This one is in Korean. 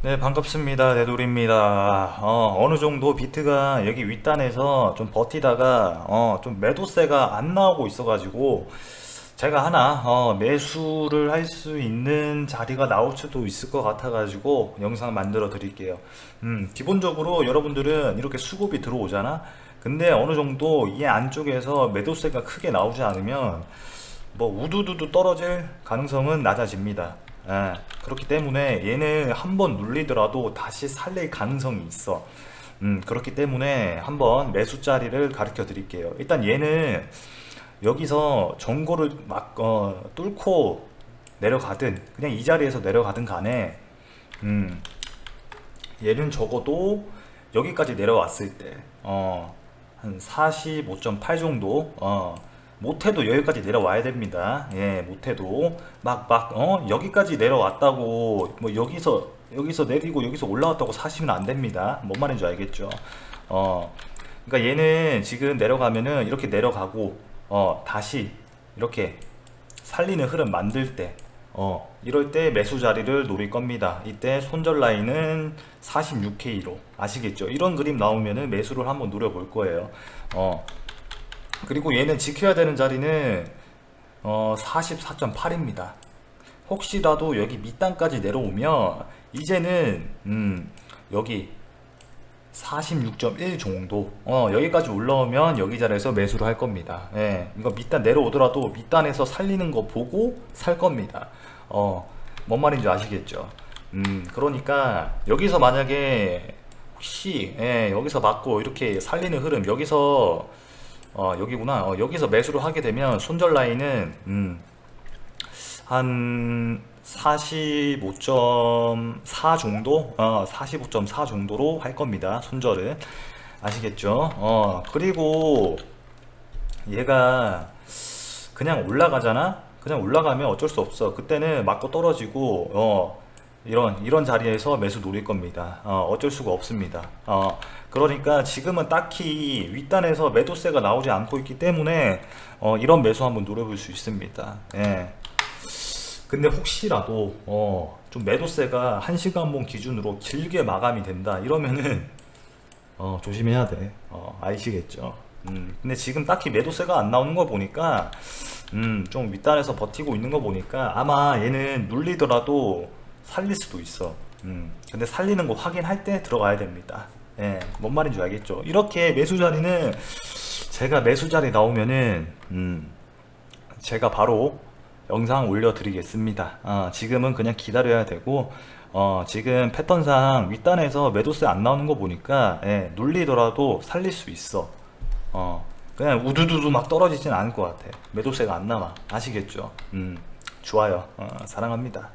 네, 반갑습니다. 내돌입니다. 어, 어느 정도 비트가 여기 윗단에서 좀 버티다가, 어, 좀 매도세가 안 나오고 있어 가지고, 제가 하나, 어, 매수를 할 수 있는 자리가 나올 수도 있을 것 같아 가지고, 영상 만들어 드릴게요. 음, 기본적으로 여러분들은 이렇게 수급이 들어오잖아? 근데 어느 정도 이 안쪽에서 매도세가 크게 나오지 않으면, 뭐, 우두두두 떨어질 가능성은 낮아집니다. 예, 그렇기 때문에 얘는 한번 눌리더라도 다시 살릴 가능성이 있어. 음, 그렇기 때문에 한번 매수 자리를 가르쳐 드릴게요. 일단 얘는 여기서 전고를 막 어, 뚫고 내려가든 그냥 이 자리에서 내려가든 간에 음, 얘는 적어도 여기까지 내려왔을 때, 어, 한45.8 정도, 어, 못해도 여기까지 내려와야 됩니다. 예, 못해도. 막, 막, 어, 여기까지 내려왔다고, 뭐, 여기서, 여기서 내리고 여기서 올라왔다고 사시면 안 됩니다. 뭔 말인지 알겠죠? 어, 그러니까 얘는 지금 내려가면은 이렇게 내려가고, 어, 다시 이렇게 살리는 흐름 만들 때, 어, 이럴 때 매수 자리를 노릴 겁니다. 이때 손절 라인은 46K로 아시겠죠? 이런 그림 나오면은 매수를 한번 노려볼 거예요. 어, 그리고 얘는 지켜야 되는 자리는 어, 44.8입니다. 혹시라도 여기 밑단까지 내려오면 이제는 음, 여기 46.1 정도 어, 여기까지 올라오면 여기 자리에서 매수를 할 겁니다. 예, 이거 밑단 내려오더라도 밑단에서 살리는 거 보고 살 겁니다. 어, 뭔 말인지 아시겠죠? 음, 그러니까 여기서 만약에 혹시 예, 여기서 맞고 이렇게 살리는 흐름 여기서 어, 여기구나. 어, 여기서 매수를 하게 되면 손절 라인은 음, 한 45.4 정도, 어, 45.4 정도로 할 겁니다. 손절은 아시겠죠? 어, 그리고 얘가 그냥 올라가잖아. 그냥 올라가면 어쩔 수 없어. 그때는 맞고 떨어지고 어, 이런 이런 자리에서 매수 노릴 겁니다. 어, 어쩔 수가 없습니다. 어, 그러니까 지금은 딱히 윗단에서 매도세가 나오지 않고 있기 때문에 어, 이런 매수 한번 노려볼 수 있습니다. 예. 근데 혹시라도 어, 좀 매도세가 1시간봉 기준으로 길게 마감이 된다 이러면은 어, 조심해야 돼. 어, 아시겠죠? 음, 근데 지금 딱히 매도세가 안 나오는 거 보니까 음, 좀 윗단에서 버티고 있는 거 보니까 아마 얘는 눌리더라도 살릴 수도 있어. 음, 근데 살리는 거 확인할 때 들어가야 됩니다. 예, 뭔 말인지 알겠죠? 이렇게 매수 자리는 제가 매수 자리 나오면은 음, 제가 바로 영상 올려드리겠습니다. 어, 지금은 그냥 기다려야 되고, 어, 지금 패턴상 윗단에서 매도세 안 나오는 거 보니까, 예, 눌리더라도 살릴 수 있어. 어, 그냥 우두두두 막 떨어지진 않을 것 같아. 매도세가 안 남아. 아시겠죠? 음, 좋아요. 어, 사랑합니다.